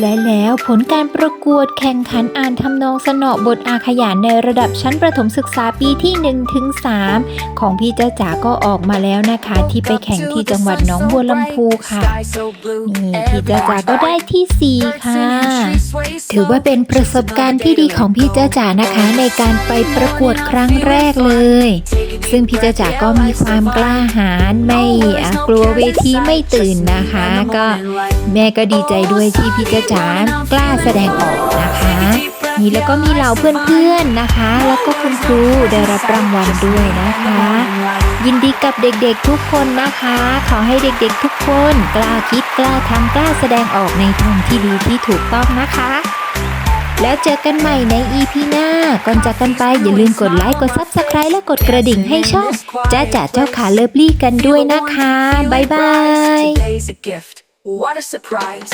และแล้วผลการประกวดแข่งขันอ่านทำนองสนอบทอาขยานในระดับชั้นประถมศึกษาปีที่1ถึง3ของพี่จ้าจ๋าก็ออกมาแล้วนะคะ ที่ไปแข่งที่จังหวัดหนองบัวลำพูค่ะ นี่พี่จ้าจ๋าก็ได้ที่ 4 ค่ะ ถือว่าเป็นประสบการณ์ที่ดีของพี่จ้าจ๋านะคะ ในการไปประกวดครั้งแรกเลย ซึ่งพี่จ้าจ๋าก็มีความกล้าหาญไม่อะกลัวเวทีไม่ตื่นนะคะ ก็แม่ก็ดีใจด้วยที่พี่จ้าจ๋ากล้าแสดงออกนะคะนี่แล้วก็มีเหล่าเพื่อนๆนะคะ แล้วก็คุณครูได้รับรางวัลด้วยนะคะ ยินดีกับเด็กๆทุกคนนะคะ ขอให้เด็กๆทุกคน กล้าคิดกล้าทำกล้าแสดงออกในทางที่ดีที่ถูกต้องนะคะ แล้วเจอกันใหม่ใน EP หน้า ก่อนจากกันไปอย่าลืมกดไลค์ กดซับสไคร b ์และกดกระดิ่งให้ช่องจ้าจ๋าเจ้าขาเลิฟลี่กันด้วยนะคะ บ๊ายบาย What a surprise.